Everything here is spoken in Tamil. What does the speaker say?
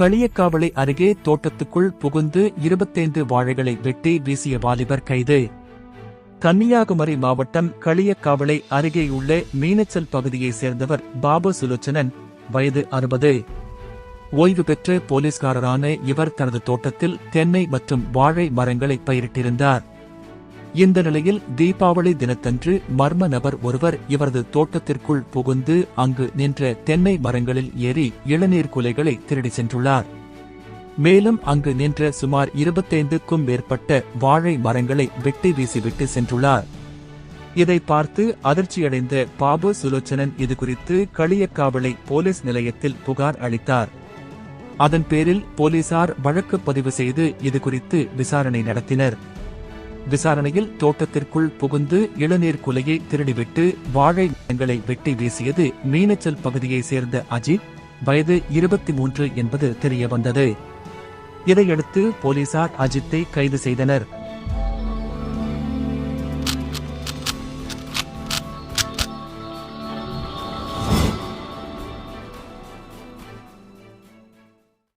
களியக்காவளை அருகே தோட்டத்துக்குள் புகுந்து இருபத்தைந்து வாழைகளை வெட்டி வீசிய வாலிபர் கைது. கன்னியாகுமரி மாவட்டம் களியக்காவளை அருகேயுள்ள மீனச்சல் பகுதியைச் சேர்ந்தவர் பாபு சுலோச்சனன் வயது அறுபது. ஓய்வு பெற்ற போலீஸ்காரரான இவர் தனது தோட்டத்தில் தென்னை மற்றும் வாழை மரங்களை பயிரிட்டிருந்தார். இந்த நிலையில் தீபாவளி தினத்தன்று மர்ம நபர் ஒருவர் இவரது தோட்டத்திற்குள் புகுந்து அங்கு நின்ற தென்னை மரங்களில் ஏறி இளநீர் குலைகளை திருடி சென்றுள்ளார். மேலும் அங்கு நின்ற சுமார் இருபத்தைந்துக்கும் மேற்பட்ட வாழை மரங்களை வெட்டி வீசிவிட்டு சென்றுள்ளார். இதை பார்த்து அதிர்ச்சியடைந்த பாபு சுலோச்சனன் இதுகுறித்து களியக்காவலை போலீஸ் நிலையத்தில் புகார் அளித்தார். அதன் பேரில் போலீசார் வழக்கு பதிவு செய்து இதுகுறித்து விசாரணை நடத்தினர். விசாரணையில் தோட்டத்திற்குள் புகுந்து இளநீர் குலையை திருடிவிட்டு வாழை மரங்களை வெட்டி வீசியது மீனச்சல் பகுதியைச் சேர்ந்த அஜித். வயது இருபத்தி மூன்று என்பது தெரியவந்தது. இதையடுத்து போலீசார் அஜித்தை கைது செய்தனர்.